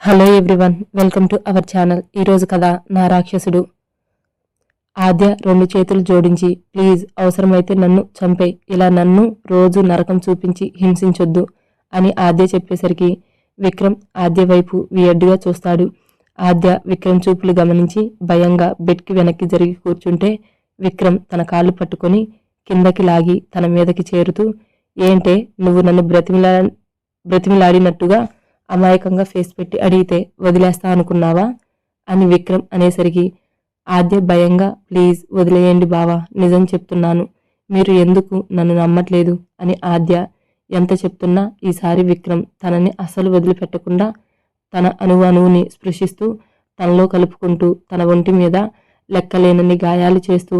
Hello everyone welcome to our channel. ఈరోజు కథ నా రాక్షసుడు. ఆద్య రెండు చేతులు జోడించి ప్లీజ్ అవసరమైతే నన్ను చంపే. ఇలా నన్ను రోజు నరకం చూపించి హింసించొద్దు అని ఆద్య చెప్పేసరికి విక్రమ్ ఆద్య వైపు వియడ్డుగా చూస్తాడు. ఆద్య విక్రమ్ చూపులు గమనించి భయంగా బెడ్కి వెనక్కి జరిగి కూర్చుంటే విక్రమ్ తన కాళ్ళు పట్టుకొని కిందకి లాగి తన మీదకి చేరుతూ ఏంటే నువ్వు నన్ను బ్రతిమిలా బ్రతిమిలాడినట్టుగా అమాయకంగా ఫేస్ పెట్టి అడిగితే వదిలేస్తా అనుకున్నావా? అని విక్రమ్ అనేసరికి ఆద్య భయంగా ప్లీజ్ వదిలేయండి బావా నిజం చెప్తున్నాను. మీరు ఎందుకు నన్ను నమ్మట్లేదు? అని ఆద్య ఎంత చెప్తున్నా ఈసారి విక్రమ్ తనని అసలు వదిలిపెట్టకుండా తన అణువు అణువుని స్పృశిస్తూ తనలో కలుపుకుంటూ తన ఒంటి మీద లెక్కలేనన్ని గాయాలు చేస్తూ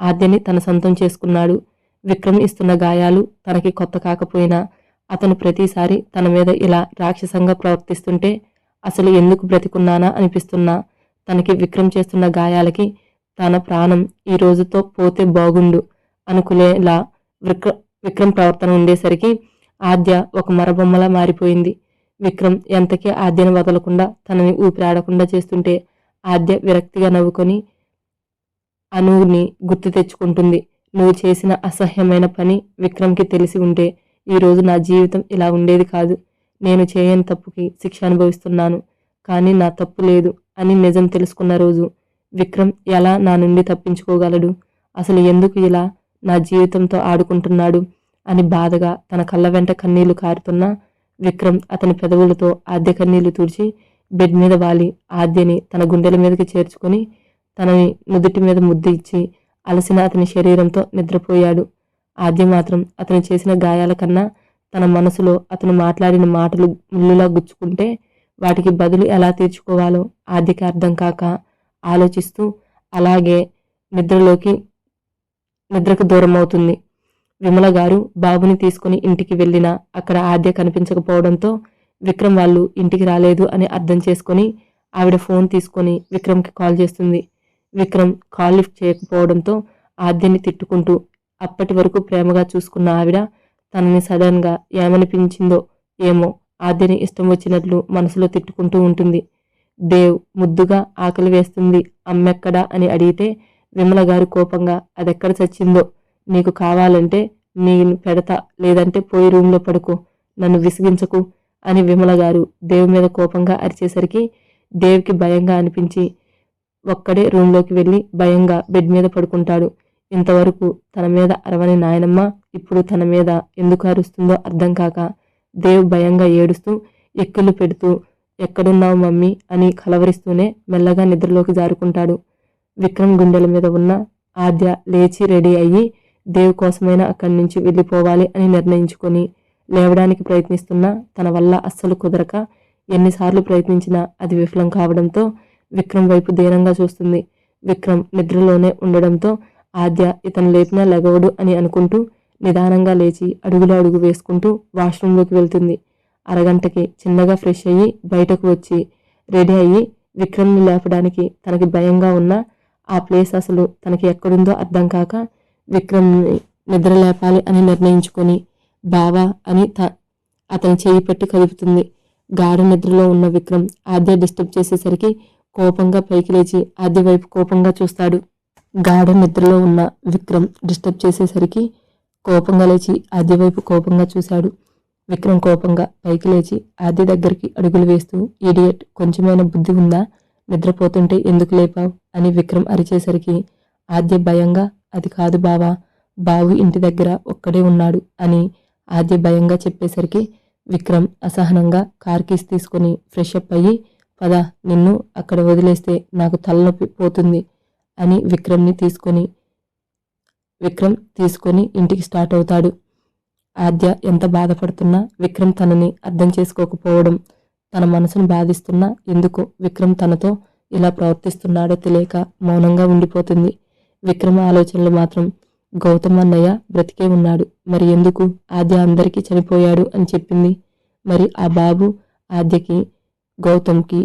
ఆద్యని తన సొంతం చేసుకున్నాడు. విక్రమ్ ఇస్తున్న గాయాలు తనకి కొత్త కాకపోయినా అతను ప్రతిసారి తన మీద ఇలా రాక్షసంగా ప్రవర్తిస్తుంటే అసలు ఎందుకు బ్రతికున్నానా అనిపిస్తున్నా. తనకి విక్రమ్ చేస్తున్న గాయాలకి తన ప్రాణం ఈ రోజుతో పోతే బాగుండు అనుకునేలా విక్ర విక్రమ్ ప్రవర్తన ఉండేసరికి ఆద్య ఒక మరబొమ్మలా మారిపోయింది. విక్రమ్ ఎంతకీ ఆద్యను వదలకుండా తనని ఊపిరాడకుండా చేస్తుంటే ఆద్య విరక్తిగా నవ్వుకొని అనువుని గుర్తు తెచ్చుకుంటుంది. నువ్వు చేసిన అసహ్యమైన పని విక్రమ్కి తెలిసి ఉంటే ఈరోజు నా జీవితం ఇలా ఉండేది కాదు. నేను చేయని తప్పుకి శిక్ష అనుభవిస్తున్నాను. కానీ నా తప్పు లేదు అని నిజం తెలుసుకున్న రోజు విక్రమ్ ఎలా నా నుండి తప్పించుకోగలడు? అసలు ఎందుకు ఇలా నా జీవితంతో ఆడుకుంటున్నాడు? అని బాధగా తన కళ్ళ వెంట కన్నీళ్ళు కారుతున్నా విక్రమ్ అతని పెదవులతో ఆద్య కన్నీళ్ళు తుడిచి బెడ్ మీద వాలి. ఆద్యని తన గుండెల మీదకి చేర్చుకొని తనని నుదుటి మీద ముద్దు ఇచ్చి అలసిన అతని శరీరంతో నిద్రపోయాడు. ఆద్య మాత్రం అతను చేసిన గాయాల కన్నా తన మనసులో అతను మాట్లాడిన మాటలు ముళ్ళులా గుచ్చుకుంటే వాటికి బదులు ఎలా తీర్చుకోవాలో ఆద్యకి అర్థం కాక ఆలోచిస్తూ అలాగే నిద్రలోకి నిద్రకు దూరం అవుతుంది విమల గారు బాబుని తీసుకుని ఇంటికి వెళ్ళినా అక్కడ ఆద్య కనిపించకపోవడంతో విక్రమ్ వాళ్ళు ఇంటికి రాలేదు అని అర్థం చేసుకొని ఆవిడ ఫోన్ తీసుకొని విక్రమ్కి కాల్ చేస్తుంది. విక్రమ్ కాల్ లిఫ్ట్ చేయకపోవడంతో ఆద్యని తిట్టుకుంటూ అప్పటి వరకు ప్రేమగా చూసుకున్న ఆవిడ తనని సడన్గా ఏమనిపించిందో ఏమో ఆద్యని ఇష్టం వచ్చినట్లు మనసులో తిట్టుకుంటూ ఉంటుంది. దేవ్ ముద్దుగా ఆకలి వేస్తుంది అమ్మెక్కడా? అని అడిగితే విమల గారు కోపంగా అదెక్కడ చచ్చిందో నీకు కావాలంటే నేను పెడతా లేదంటే పోయి రూమ్లో పడుకో నన్ను విసిగించకు అని విమల గారు దేవ్ మీద కోపంగా అరిచేసరికి దేవ్కి భయంగా అనిపించి ఒక్కడే రూమ్లోకి వెళ్ళి భయంగా బెడ్ మీద పడుకుంటాడు. ఇంతవరకు తన మీద అరవని నాయనమ్మ ఇప్పుడు తన మీద ఎందుకు అరుస్తుందో అర్థం కాక దేవ్ భయంగా ఏడుస్తూ ఎక్కులు పెడుతూ ఎక్కడున్నావు మమ్మీ? అని కలవరిస్తూనే మెల్లగా నిద్రలోకి జారుకుంటాడు. విక్రమ్ గుండెల మీద ఉన్న ఆద్య లేచి రెడీ అయ్యి దేవ్ కోసమైనా అక్కడి నుంచి వెళ్ళిపోవాలి అని నిర్ణయించుకొని లేవడానికి ప్రయత్నిస్తున్నా తన వల్ల అస్సలు కుదరక ఎన్నిసార్లు ప్రయత్నించినా అది విఫలం కావడంతో విక్రమ్ వైపు దీనంగా చూస్తుంది. విక్రమ్ నిద్రలోనే ఉండడంతో ఆద్య ఇతను లేపినా లెగవడు అని అనుకుంటూ నిదానంగా లేచి అడుగులో అడుగు వేసుకుంటూ వాష్రూంలోకి వెళ్తుంది. అరగంటకి చిన్నగా ఫ్రెష్ అయ్యి బయటకు వచ్చి రెడీ అయ్యి విక్రమ్ని లేపడానికి తనకి భయంగా ఉన్న ఆ ప్లేస్ అసలు తనకి ఎక్కడుందో అర్థం కాక విక్రమ్ని నిద్ర లేపాలి అని నిర్ణయించుకొని బావా అని త అతని చేయి పెట్టి కదుపుతుంది. గాఢ నిద్రలో ఉన్న విక్రమ్ ఆద్య డిస్టర్బ్ చేసేసరికి కోపంగా పైకి లేచి ఆద్య వైపు కోపంగా చూస్తాడు. గాఢ నిద్రలో ఉన్న విక్రమ్ డిస్టర్బ్ చేసేసరికి కోపంగా లేచి ఆది వైపు కోపంగా చూశాడు. విక్రమ్ కోపంగా పైకి లేచి ఆద్య దగ్గరికి అడుగులు వేస్తూ ఇడియట్ కొంచెమైనా బుద్ధి ఉందా? నిద్రపోతుంటే ఎందుకు లేపావు? అని విక్రమ్ అరిచేసరికి ఆద్య భయంగా? అది కాదు బావా బావు ఇంటి దగ్గర ఒక్కడే ఉన్నాడు అని ఆద్య భయంగా చెప్పేసరికి విక్రమ్ అసహనంగా కార్ కీస్ తీసుకొని ఫ్రెష్ అప్ అయ్యి పద నిన్ను అక్కడ వదిలేస్తే నాకు తలనొప్పి పోతుంది. అని విక్రమ్ని తీసుకొని విక్రమ్ తీసుకొని ఇంటికి స్టార్ట్ అవుతాడు. ఆద్య ఎంత బాధపడుతున్నా విక్రమ్ తనని అర్థం చేసుకోకపోవడం తన మనసును బాధిస్తున్నా ఎందుకు విక్రమ్ తనతో ఇలా ప్రవర్తిస్తున్నాడో తెలియక మౌనంగా ఉండిపోతుంది. విక్రమ్ ఆలోచనలు మాత్రం గౌతమ్ అన్నయ్య బ్రతికే ఉన్నాడు మరి ఎందుకు ఆద్య అందరికీ చనిపోయాడు? అని చెప్పింది. మరి ఆ బాబు ఆద్యకి గౌతమ్కి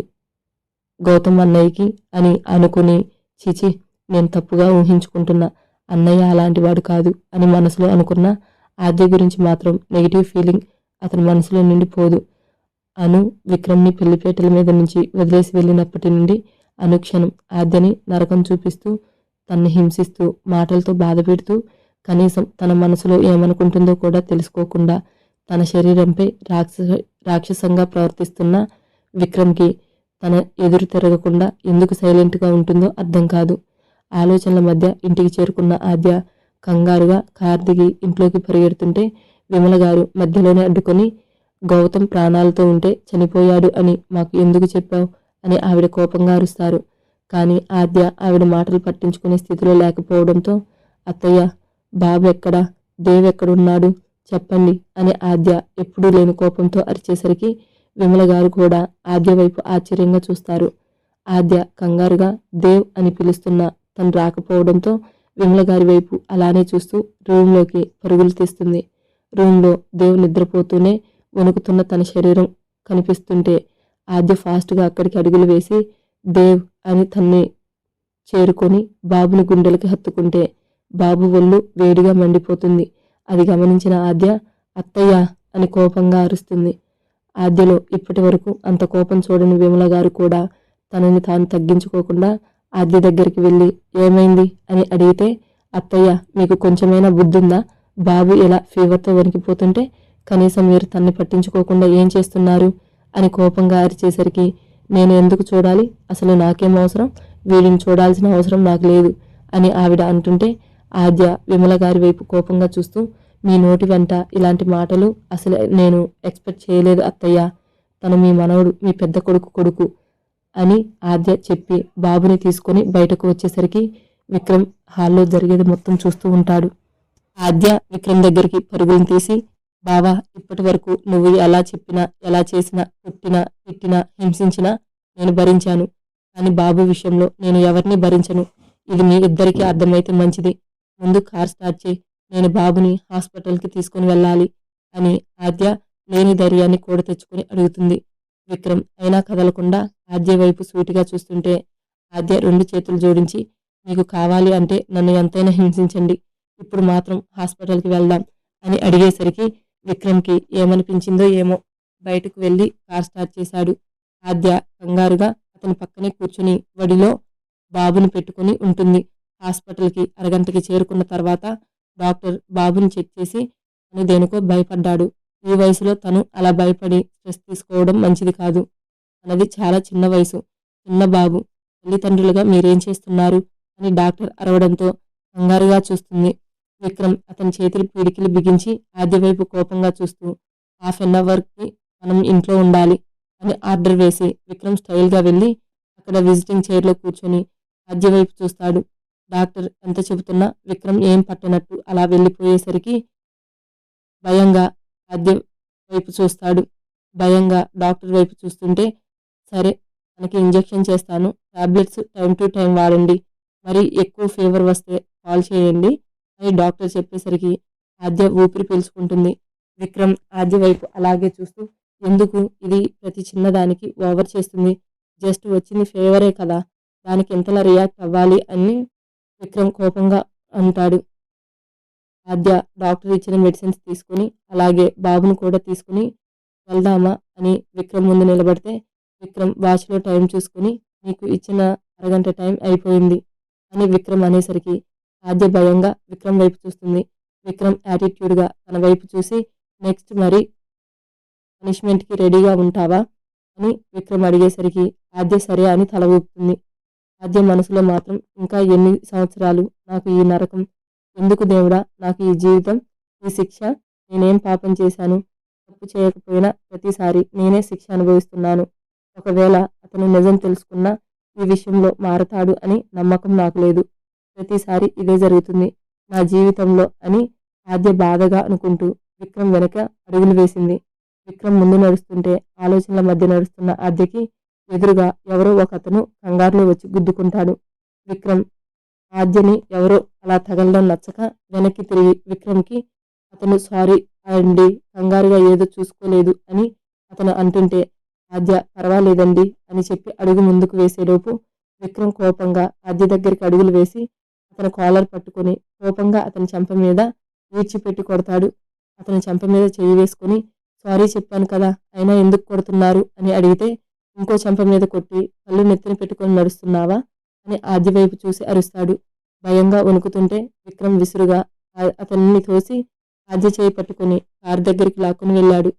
గౌతమ్ అన్నయ్యకి అని అనుకుని చిచి నేను తప్పుగా ఊహించుకుంటున్నా అన్నయ్య అలాంటి వాడు కాదు అని మనసులో అనుకున్న ఆద్య గురించి మాత్రం నెగిటివ్ ఫీలింగ్ అతని మనసులో నుండి పోదు. అను విక్రమ్ని పెళ్ళిపేటల మీద నుంచి వదిలేసి వెళ్ళినప్పటి నుండి అనుక్షణం ఆద్యని నరకం చూపిస్తూ తన్ని హింసిస్తూ మాటలతో బాధపెడుతూ కనీసం తన మనసులో ఏమనుకుంటుందో కూడా తెలుసుకోకుండా తన శరీరంపై రాక్షస రాక్షసంగా ప్రవర్తిస్తున్న విక్రమ్కి తన ఎదురు తిరగకుండా ఎందుకు సైలెంట్గా ఉంటుందో అర్థం కాదు. ఆలోచనల మధ్య ఇంటికి చేరుకున్న ఆద్య కంగారుగా కార్ దిగి ఇంట్లోకి పరిగెడుతుంటే విమల గారు మధ్యలోనే అడ్డుకొని గౌతమ్ ప్రాణాలతో ఉంటే చనిపోయాడు అని మాకు ఎందుకు చెప్పావు? అని ఆవిడ కోపంగా అరుస్తారు. కానీ ఆద్య ఆవిడ మాటలు పట్టించుకునే స్థితిలో లేకపోవడంతో అత్తయ్య బాబు దేవెక్కడున్నాడు చెప్పండి అని ఆద్య ఎప్పుడూ లేని కోపంతో అరిచేసరికి విమల గారు కూడా ఆద్య వైపు ఆశ్చర్యంగా చూస్తారు. ఆద్య కంగారుగా దేవ్ అని పిలుస్తున్న తను రాకపోవడంతో విమల గారి వైపు అలానే చూస్తూ రూమ్లోకి పరుగులు తీస్తుంది. రూమ్లో దేవ్ నిద్రపోతూనే వణుకుతున్న తన శరీరం కనిపిస్తుంటే ఆద్య ఫాస్ట్గా అక్కడికి అడుగులు వేసి దేవ్ అని తన్ని చేరుకొని బాబుని గుండెలకి హత్తుకుంటే బాబు ఒళ్ళు వేడిగా మండిపోతుంది. అది గమనించిన ఆద్య అత్తయ్య అని కోపంగా అరుస్తుంది. ఆద్యలో ఇప్పటి వరకు అంత కోపం చూడని విమల గారు కూడా తనని తాను తగ్గించుకోకుండా ఆద్య దగ్గరికి వెళ్ళి ఏమైంది అని అడిగితే అత్తయ్య మీకు కొంచెమైనా బుద్ధుందా? బాబు ఇలా ఫీవర్తో వణికిపోతుంటే కనీసం మీరు తన్ని పట్టించుకోకుండా ఏం చేస్తున్నారు? అని కోపంగా అరిచేసరికి నేను ఎందుకు చూడాలి? అసలు నాకేం అవసరం? వీడిని చూడాల్సిన అవసరం నాకు లేదు అని ఆవిడ అంటుంటే ఆద్య విమల గారి వైపు కోపంగా చూస్తూ మీ నోటి వెంట ఇలాంటి మాటలు అసలు నేను ఎక్స్పెక్ట్ చేయలేదు అత్తయ్య. తను మీ మనవడు మీ పెద్ద కొడుకు కొడుకు అని ఆద్య చెప్పి బాబుని తీసుకొని బయటకు వచ్చేసరికి విక్రమ్ హాల్లో జరిగేది మొత్తం చూస్తూ ఉంటాడు. ఆద్య విక్రమ్ దగ్గరికి పరుగులు తీసి బావా ఇప్పటి వరకు నువ్వు ఎలా చెప్పినా ఎలా చేసినా కొట్టినా తిట్టినా హింసించినా నేను భరించాను. కానీ బాబు విషయంలో నేను ఎవరిని భరించను. ఇది మీ ఇద్దరికీ అర్థమైతే మంచిది. ముందు కార్ స్టార్ట్ చేయి. నేను బాబుని హాస్పిటల్కి తీసుకుని వెళ్ళాలి అని ఆద్య లేని ధైర్యాన్ని కూడా తెచ్చుకొని అడుగుతుంది. విక్రమ్ అయినా కదలకుండా ఆద్య వైపు సూటిగా చూస్తుంటే ఆద్య రెండు చేతులు జోడించి మీకు కావాలి అంటే నన్ను ఎంతైనా హింసించండి. ఇప్పుడు మాత్రం హాస్పిటల్కి వెళ్దాం అని అడిగేసరికి విక్రమ్కి ఏమనిపించిందో ఏమో బయటకు వెళ్ళి కార్ స్టార్ట్ చేశాడు. ఆద్య కంగారుగా అతని పక్కనే కూర్చుని వడిలో బాబుని పెట్టుకుని ఉంటుంది. హాస్పిటల్కి అరగంటకి చేరుకున్న తర్వాత డాక్టర్ బాబుని చెక్ చేసి తను దేనికో భయపడ్డాడు. ఈ వయసులో తను అలా భయపడి స్ట్రెస్ తీసుకోవడం మంచిది కాదు. అన్నది చాలా చిన్న వయసు. చిన్న బాబు. తల్లిదండ్రులుగా మీరేం చేస్తున్నారు? అని డాక్టర్ అరవడంతో కంగారుగా చూస్తుంది. విక్రమ్ అతని చేతులు పిడికిలు బిగించి ఆద్య వైపు కోపంగా చూస్తూ హాఫ్ అన్ అవర్కి మనం ఇంట్లో ఉండాలి అని ఆర్డర్ వేసి విక్రమ్ స్టైల్గా వెళ్ళి అక్కడ విజిటింగ్ చైర్లో కూర్చొని ఆద్య వైపు చూస్తాడు. డాక్టర్ ఎంత చెబుతున్నా విక్రమ్ ఏం పట్టనట్టు అలా వెళ్ళిపోయేసరికి భయంగా ఆద్య వైపు చూస్తాడు. భయంగా డాక్టర్ వైపు చూస్తుంటే సరే మనకి ఇంజెక్షన్ చేస్తాను టాబ్లెట్స్ టైం టు టైం వాడండి మరి ఎక్కువ ఫీవర్ వస్తే కాల్ చేయండి అని డాక్టర్ చెప్పేసరికి ఆద్య ఊపిరి పీల్చుకుంటుంది. విక్రమ్ ఆద్య వైపు అలాగే చూస్తూ ఎందుకు ఇది ప్రతి చిన్నదానికి ఓవర్ చేస్తుంది? జస్ట్ వచ్చింది ఫేవరే కదా దానికి ఎంతలా రియాక్ట్ అవ్వాలి అని విక్రమ్ కోపంగా అంటాడు. ఆద్య డాక్టర్ ఇచ్చిన మెడిసిన్స్ తీసుకుని అలాగే బాబును కూడా తీసుకుని వెళ్దామా అని విక్రమ్ ముందు నిలబడితే విక్రమ్ వాచ్లో టైం చూసుకుని నీకు ఇచ్చిన అరగంట టైం అయిపోయింది అని విక్రమ్ అనేసరికి ఆద్య భయంగా విక్రమ్ వైపు చూస్తుంది. విక్రమ్ యాటిట్యూడ్గా తన వైపు చూసి నెక్స్ట్ మరి పనిష్మెంట్కి రెడీగా ఉంటావా? అని విక్రమ్ అడిగేసరికి ఆద్య సరే అని తల ఊపుతుంది. ఆద్య మనసులో మాత్రం ఇంకా ఎన్ని సంవత్సరాలు నాకు ఈ నరకం? ఎందుకు దేవుడా? నాకు ఈ జీవితం ఈ శిక్ష నేనేం పాపం చేశాను? తప్పు చేయకపోయినా ప్రతిసారి నేనే శిక్ష అనుభవిస్తున్నాను. ఒకవేళ అతను నిజం తెలుసుకున్నా ఈ విషయంలో మారతాడు అని నమ్మకం నాకు లేదు. ప్రతిసారి ఇదే జరుగుతుంది. నా జీవితంలో అని ఆద్య బాధగా అనుకుంటూ విక్రమ్ వెనక అడుగులు వేసింది. విక్రమ్ ముందు నడుస్తుంటే ఆలోచనల మధ్య నడుస్తున్న ఆద్యకి ఎదురుగా ఎవరో ఒక అతను కంగారులో వచ్చి గుద్దుకుంటాడు. విక్రమ్ ఆద్యని ఎవరో అలా తగలడం నచ్చక వెనక్కి తిరిగి విక్రమ్కి అతను సారీ అండి కంగారుగా ఏదో చూసుకోలేదు అని అతను అంటుంటే ఆద్య పర్వాలేదండి అని చెప్పి అడుగు ముందుకు వేసేలోపు విక్రమ్ కోపంగా ఆద్య దగ్గరికి అడుగులు వేసి అతను కాలర్ పట్టుకొని కోపంగా అతని చెంప మీద ఈడ్చిపెట్టి కొడతాడు. అతని చెంప మీద చేయి వేసుకొని సారీ చెప్పాను కదా అయినా ఎందుకు కొడుతున్నారు అని అడిగితే ఇంకో చెంప మీద కొట్టి కళ్ళు నెత్తిన పెట్టుకొని నడుస్తున్నావా అని ఆద్య వైపు చూసి అరుస్తాడు. భయంగా వణుకుతుంటే విక్రమ్ విసురుగా అతన్ని తోసి ఆద్య చేయి పట్టుకుని కారు దగ్గరికి లాక్కుని వెళ్ళాడు.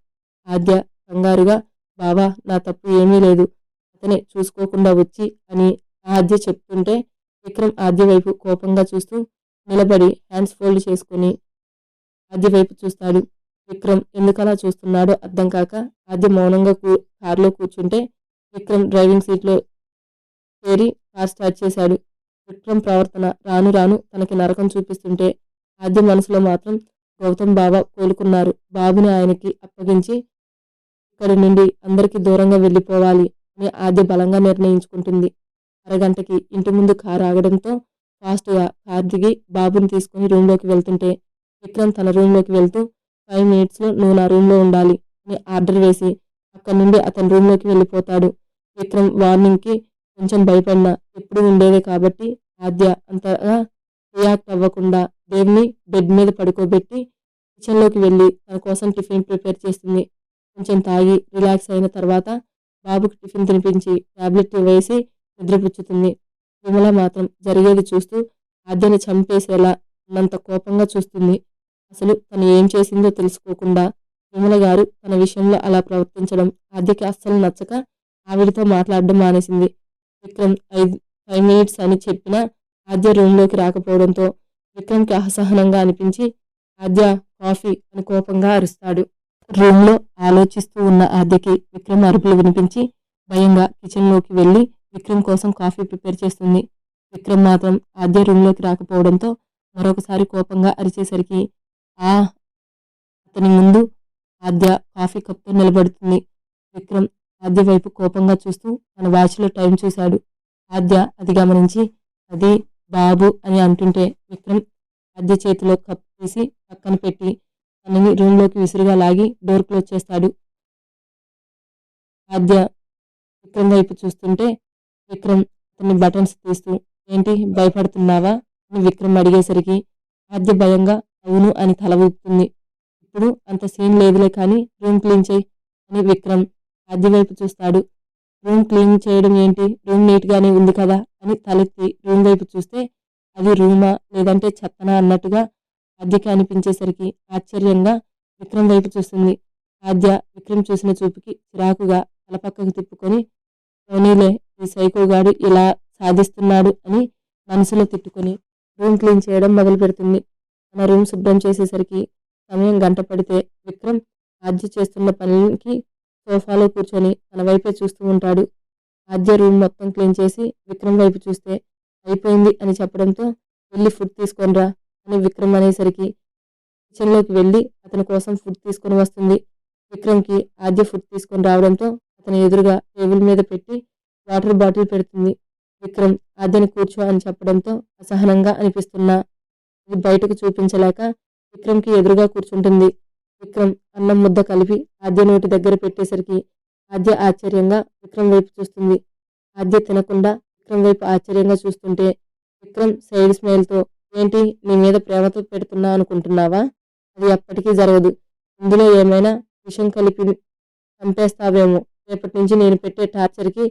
ఆద్య కంగారుగా బావా నా తప్పు ఏమీ లేదు. అతనే చూసుకోకుండా వచ్చి అని ఆద్య చెప్తుంటే విక్రమ్ ఆద్య వైపు కోపంగా చూస్తూ నిలబడి హ్యాండ్స్ ఫోల్డ్ చేసుకుని ఆద్య వైపు చూస్తాడు. విక్రమ్ ఎందుకలా చూస్తున్నాడో అర్థం కాక ఆద్య మౌనంగా కూ కారులో కూర్చుంటే విక్రమ్ డ్రైవింగ్ సీట్లో చేరి కార్ స్టార్ట్ చేశాడు. విక్రమ్ ప్రవర్తన రాను రాను తనకి నరకం చూపిస్తుంటే ఆద్య మనసులో మాత్రం గౌతమ్ బావ కోలుకున్నారు. బాబుని ఆయనకి అప్పగించి ఇక్కడి నుండి అందరికీ దూరంగా వెళ్ళిపోవాలి అని ఆద్య బలంగా నిర్ణయించుకుంటుంది. అరగంటకి ఇంటి ముందు కారు ఆగడంతో ఫాస్ట్గా కార్ దిగి బాబుని తీసుకుని రూమ్లోకి వెళ్తుంటే విక్రమ్ తన రూమ్లోకి వెళ్తూ ఫైవ్ మినిట్స్లో నువ్వు నా రూమ్లో ఉండాలి అని ఆర్డర్ వేసి అక్కడి నుండి అతని రూమ్లోకి వెళ్ళిపోతాడు. విక్రమ్ వార్నింగ్కి కొంచెం భయపడినా ఎప్పుడు ఉండేదే కాబట్టి ఆద్య అంతగా రియాక్ట్ అవ్వకుండా దేవ్ని బెడ్ మీద పడుకోబెట్టి కిచెన్లోకి వెళ్ళి తన కోసం టిఫిన్ ప్రిపేర్ చేస్తుంది. కొంచెం తాగి రిలాక్స్ అయిన తర్వాత బాబుకి టిఫిన్ తినిపించి టాబ్లెట్ వేసి నిద్రపుచ్చుతుంది. విమల మాత్రం జరిగేది చూస్తూ ఆద్యని చంపేసేలా అన్నంత కోపంగా చూస్తుంది. అసలు తను ఏం చేసిందో తెలుసుకోకుండా విమల గారు తన విషయంలో అలా ప్రవర్తించడం ఆద్యకి అస్సలు నచ్చక ఆవిడతో మాట్లాడడం మానేసింది. విక్రమ్ ఐదు ఫైవ్ మినిట్స్ అని చెప్పినా ఆద్య రూమ్లోకి రాకపోవడంతో విక్రమ్కి అసహనంగా అనిపించి ఆద్య కాఫీ అని కోపంగా అరుస్తాడు. రూమ్లో ఆలోచిస్తూ ఉన్న ఆద్యకి విక్రమ్ అరుపులు వినిపించి భయంగా కిచెన్లోకి వెళ్ళి విక్రమ్ కోసం కాఫీ ప్రిపేర్ చేస్తుంది. విక్రమ్ మాత్రం ఆద్య రూమ్లోకి రాకపోవడంతో మరొకసారి కోపంగా అరిచేసరికి ఆ అతని ముందు ఆద్య కాఫీ కప్తో నిలబడుతుంది. విక్రమ్ ఆద్య వైపు కోపంగా చూస్తూ తన వాచ్లో టైం చూశాడు. ఆద్య అది గమనించి అది బాబు అని అంటుంటే విక్రమ్ ఆద్య చేతిలో కప్ తీసి పక్కన పెట్టి తనని రూమ్లోకి విసురుగా లాగి డోర్ క్లోజ్ చేస్తాడు. ఆద్య విక్రమ్ వైపు చూస్తుంటే విక్రమ్ అతని బటన్స్ తీస్తూ ఏంటి భయపడుతున్నావా? అని విక్రమ్ అడిగేసరికి ఆద్య భయంగా అవును అని తల ఊపుతుంది. ఇప్పుడు అంత సీన్ లేదులే కానీ రూమ్ క్లీన్ చేయి అని విక్రమ్ ఆద్య వైపు చూస్తాడు. రూమ్ క్లీన్ చేయడం ఏంటి? రూమ్ నీట్గానే ఉంది కదా అని తలెత్తి రూమ్ వైపు చూస్తే అది రూమా లేదంటే చెత్తనా అన్నట్టుగా ఆద్యకి అనిపించేసరికి ఆశ్చర్యంగా విక్రమ్ వైపు చూస్తుంది. ఆద్య విక్రమ్ చూసిన చూపుకి చిరాకుగా తలపక్కకు తిప్పుకొని పోనీలే ఈ సైకోగాడు ఇలా సాధిస్తున్నాడు అని మనసులో తిట్టుకొని రూమ్ క్లీన్ చేయడం మొదలు పెడుతుంది తన రూమ్ శుభ్రం చేసేసరికి సమయం గంట పడితే విక్రమ్ ఆద్య చేస్తున్న పనికి సోఫాలో కూర్చొని తన వైపే చూస్తూ ఉంటాడు. ఆద్య రూమ్ మొత్తం క్లీన్ చేసి విక్రమ్ వైపు చూస్తే అయిపోయింది అని చెప్పడంతో వెళ్ళి ఫుడ్ తీసుకొనిరా అని విక్రమ్ అనేసరికి కిచెన్లోకి వెళ్ళి అతని కోసం ఫుడ్ తీసుకొని వస్తుంది. విక్రమ్కి ఆద్య ఫుడ్ తీసుకొని రావడంతో అతని ఎదురుగా టేబుల్ మీద పెట్టి వాటర్ బాటిల్ పెడుతుంది. విక్రమ్ ఆద్యని కూర్చో అని చెప్పడంతో అసహనంగా అనిపిస్తున్నా. ఇది బయటకు చూపించలేక విక్రమ్కి ఎదురుగా కూర్చుంటుంది. విక్రమ్ అన్నం ముద్ద కలిపి ఆద్య నోటి దగ్గర పెట్టేసరికి ఆద్య ఆశ్చర్యంగా విక్రమ్ వైపు చూస్తుంది. ఆద్య తినకుండా విక్రమ్ వైపు ఆశ్చర్యంగా చూస్తుంటే విక్రమ్ సైడ్ స్మైల్తో ఏంటి నీ మీద ప్రేమతో పెడుతున్నా అనుకుంటున్నావా? అది ఎప్పటికీ జరగదు. ఇందులో ఏమైనా విషం కలిపి చంపేస్తావేమో. రేపటి నుంచి నేను పెట్టే టార్చర్కి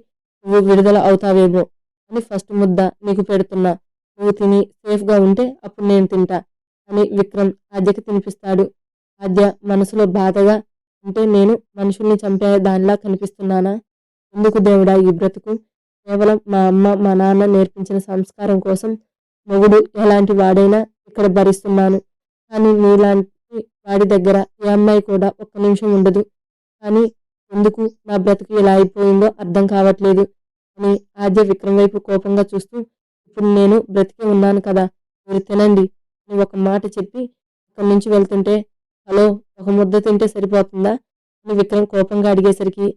నువ్వు విడుదల అవుతావేమో అని ఫస్ట్ ముద్ద నీకు పెడుతున్నా. నువ్వు తిని సేఫ్గా ఉంటే అప్పుడు నేను తింటా. అని విక్రమ్ ఆద్యకి తినిపిస్తాడు. ఆద్య మనసులో బాధగా అంటే నేను మనుషుల్ని చంపే దానిలా కనిపిస్తున్నానా? ఎందుకు దేవుడా ఈ బ్రతుకు? కేవలం మా అమ్మ మా నాన్న నేర్పించిన సంస్కారం కోసం మొగుడు ఎలాంటి వాడైనా ఇక్కడ భరిస్తున్నాను. కానీ నీలాంటి వాడి దగ్గర ఏ అమ్మాయి కూడా ఒక్క నిమిషం ఉండదు. కానీ ఎందుకు నా బ్రతుకు ఇలా అయిపోయిందో అర్థం కావట్లేదు అని ఆద్య విక్రమ్ వైపు కోపంగా చూస్తూ ఇప్పుడు నేను బ్రతికే ఉన్నాను కదా మీరు తినండి. అని ఒక మాట చెప్పి అక్కడి నుంచి వెళ్తుంటే హలో ఒక ముద్ద తింటే సరిపోతుందా? అని విక్రమ్ కోపంగా అడిగేసరికి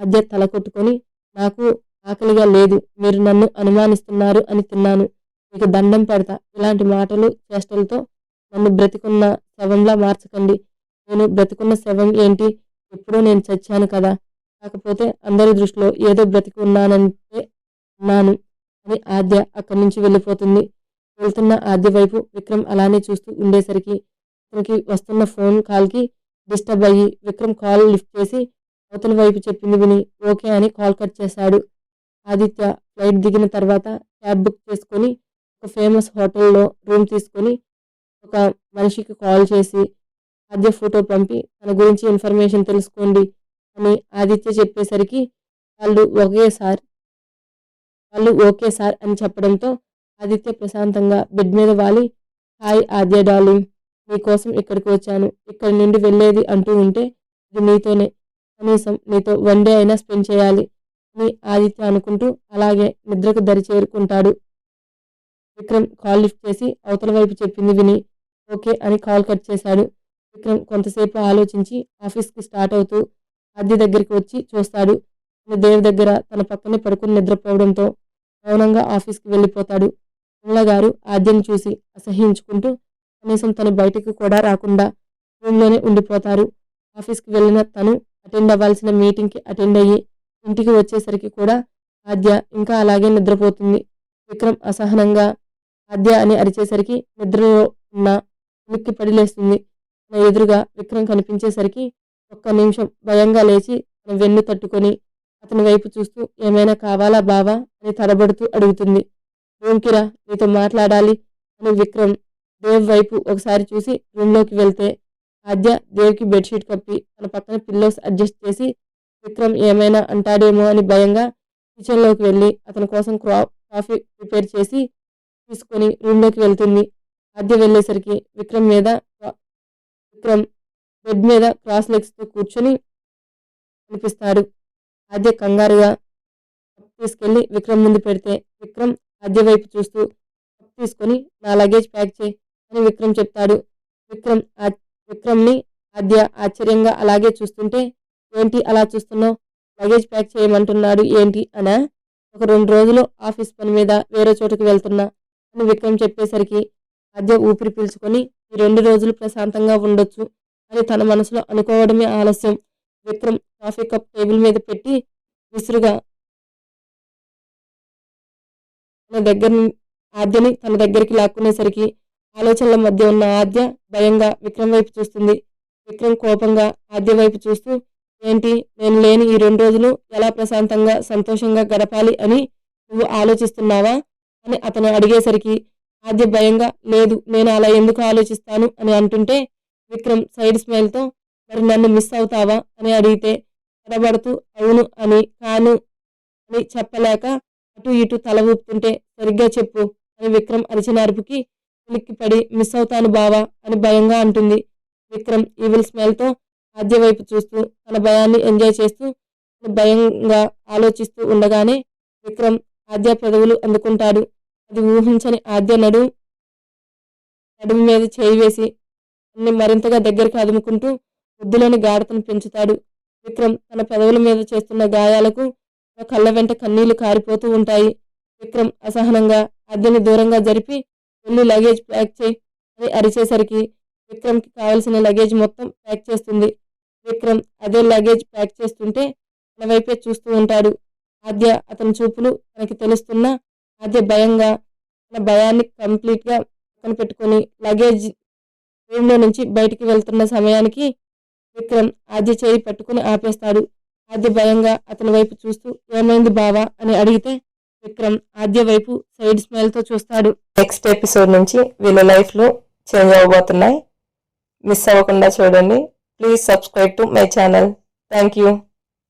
ఆద్య తల కొట్టుకొని నాకు ఆకలిగా లేదు మీరు నన్ను అనుమానిస్తున్నారు అని తిన్నాను. మీకు దండం పెడతా. ఇలాంటి మాటలు చేష్టలతో నన్ను బ్రతికున్న శవంలా మార్చకండి. నేను బ్రతికున్న శవం ఏంటి? ఎప్పుడో నేను చచ్చాను కదా. కాకపోతే అందరి దృష్టిలో ఏదో బ్రతికి ఉన్నానంటే ఉన్నాను అని ఆద్య అక్కడి నుంచి వెళ్ళిపోతుంది. వెళ్తున్న ఆద్య వైపు విక్రమ్ అలానే చూస్తూ ఉండేసరికి అతనికి వస్తున్న ఫోన్ కాల్కి డిస్టర్బ్ అయ్యి విక్రమ్ కాల్ లిఫ్ట్ చేసి అవతల వైపు చెప్పింది విని ఓకే అని కాల్ కట్ చేశాడు. ఆదిత్య ఫ్లైట్ దిగిన తర్వాత క్యాబ్ బుక్ చేసుకొని ఒక ఫేమస్ హోటల్లో రూమ్ తీసుకొని ఒక మనిషికి కాల్ చేసి ఆద్య ఫోటో పంపి తన గురించి ఇన్ఫర్మేషన్ తెలుసుకోండి అని ఆదిత్య చెప్పేసరికి వాళ్ళు ఒకే సార్ వాళ్ళు ఓకే సార్ అని చెప్పడంతో ఆదిత్య ప్రశాంతంగా బెడ్ మీద వాలి హాయ్ ఆద్య డార్లింగ్ నీకోసం ఇక్కడికి వచ్చాను? ఇక్కడి నుండి వెళ్ళేది అంటూ ఉంటే ఇది నీతోనే. కనీసం నీతో వన్ డే అయినా స్పెండ్ చేయాలి అని ఆదిత్య అనుకుంటూ అలాగే నిద్రకు దరి చేరుకుంటాడు. విక్రమ్ కాల్ లిఫ్ట్ చేసి అవతల వైపు చెప్పింది విని ఓకే అని కాల్ కట్ చేశాడు. విక్రమ్ కొంతసేపు ఆలోచించి ఆఫీస్కి స్టార్ట్ అవుతూ ఆద్య దగ్గరికి వచ్చి చూస్తాడు. దేవ్ దగ్గర తన పక్కనే పడుకుని నిద్రపోవడంతో మౌనంగా ఆఫీస్కి వెళ్ళిపోతాడు. కమల ఆద్యను చూసి అసహించుకుంటూ కనీసం తను బయటికి కూడా రాకుండా రూమ్లోనే ఉండిపోతారు. ఆఫీస్కి వెళ్ళిన తను అటెండ్ అవ్వాల్సిన మీటింగ్కి అటెండ్ అయ్యి ఇంటికి వచ్చేసరికి కూడా ఆద్య ఇంకా అలాగే నిద్రపోతుంది. విక్రమ్ అసహనంగా ఆద్య అని అరిచేసరికి నిద్రలో ఉన్న ఉలిక్కి పడిలేస్తుంది తన ఎదురుగా విక్రమ్ కనిపించేసరికి ఒక్క నిమిషం భయంగా లేచి తన వెన్ను తట్టుకొని అతని వైపు చూస్తూ ఏమైనా కావాలా బావా? అని తడబడుతూ అడుగుతుంది. రూమ్కిరా నీతో మాట్లాడాలి అని విక్రమ్ దేవ్ వైపు ఒకసారి చూసి రూమ్లోకి వెళ్తే ఆద్య దేవ్కి బెడ్షీట్ కప్పి తన పక్కన పిల్లోస్ అడ్జస్ట్ చేసి విక్రమ్ ఏమైనా అంటాడేమో అని భయంగా కిచెన్లోకి వెళ్ళి అతని కోసం క్రా కాఫీ ప్రిపేర్ చేసి తీసుకొని రూమ్లోకి వెళ్తుంది. ఆద్య వెళ్ళేసరికి విక్రమ్ మీద విక్రమ్ బెడ్ మీద క్రాస్ లెగ్స్తో కూర్చొని కనిపిస్తాడు. ఆద్య కంగారుగా తీసుకెళ్ళి విక్రమ్ ముందు పెడితే విక్రమ్ ఆద్య వైపు చూస్తూ తీసుకొని నా లగేజ్ ప్యాక్ చేయి అని విక్రమ్ చెప్తాడు. విక్రమ్ విక్రమ్ని ఆద్య ఆశ్చర్యంగా అలాగే చూస్తుంటే ఏంటి అలా చూస్తున్నావు? లగేజ్ ప్యాక్ చేయమంటున్నాడు. ఏంటి? అనా ఒక రెండు రోజులు ఆఫీస్ పని మీద వేరే చోటుకు వెళ్తున్నా అని విక్రమ్ చెప్పేసరికి ఆద్య ఊపిరి పీల్చుకొని ఈ రెండు రోజులు ప్రశాంతంగా ఉండొచ్చు అని తన మనసులో అనుకోవడమే ఆలస్యం. విక్రమ్ కాఫీ కప్ టేబుల్ మీద పెట్టి విసురుగా తన దగ్గర ఆద్యని తన దగ్గరికి లాక్కునేసరికి ఆలోచనల మధ్య ఉన్న ఆద్య భయంగా విక్రమ్ వైపు చూస్తుంది. విక్రమ్ కోపంగా ఆద్య వైపు చూస్తూ ఏంటి నేను లేని ఈ రెండు రోజులు ఎలా ప్రశాంతంగా సంతోషంగా గడపాలి అని నువ్వు ఆలోచిస్తున్నావా? అని అతను అడిగేసరికి ఆద్య భయంగా లేదు నేను అలా ఎందుకు ఆలోచిస్తాను? అని అంటుంటే విక్రమ్ సైడ్ స్మైల్తో మరి నన్ను మిస్ అవుతావా? అని అడిగితే తడబడుతూ అవును అని కాను అని చెప్పలేక అటు ఇటు తల ఊపుతుంటే సరిగ్గా చెప్పు అని విక్రమ్ అరిచిన అరుపుకి మిస్ అవుతాను బావా అని భయంగా అంటుంది. విక్రమ్ ఈవిల్ స్మెల్తో ఆద్య వైపు చూస్తూ తన భయాన్ని ఎంజాయ్ చేస్తూ భయంగా ఆలోచిస్తూ ఉండగానే విక్రమ్ ఆద్య పెదవులు అందుకుంటాడు. అది ఊహించని ఆద్య నడు నడుము మీద చేయి వేసి అన్ని మరింతగా దగ్గరికి అదుముకుంటూ బుద్ధిలోని గాఢతను పెంచుతాడు. విక్రమ్ తన పెదవుల మీద చేస్తున్న గాయాలకు కళ్ళ వెంట కన్నీళ్ళు కారిపోతూ ఉంటాయి. విక్రమ్ అసహనంగా అద్దెని దూరంగా జరిపి వెళ్ళి లగేజ్ ప్యాక్ చేయి అని అరిచేసరికి విక్రమ్కి కావలసిన లగేజ్ మొత్తం ప్యాక్ చేస్తుంది. విక్రమ్ అదే లగేజ్ ప్యాక్ చేస్తుంటే తన వైపే చూస్తూ ఉంటాడు. ఆద్య అతని చూపులు తనకి తెలుస్తున్నా ఆద్య భయంగా తన భయాన్ని కంప్లీట్గా పక్కన పెట్టుకొని లగేజ్ రూమ్లో నుంచి బయటికి వెళ్తున్న సమయానికి విక్రమ్ ఆద్య చేయి పట్టుకుని ఆపేస్తాడు. ఆద్య భయంగా అతని వైపు చూస్తూ ఏమైంది బావా? అని అడిగితే విక్రమ్ ఆద్య వైపు సైడ్ స్మైల్తో చూస్తాడు. నెక్స్ట్ ఎపిసోడ్ నుంచి వీళ్ళ లైఫ్లో చేంజ్ అవ్వబోతున్నాయి మిస్ అవ్వకుండా చూడండి. Please subscribe to my channel. Thank you.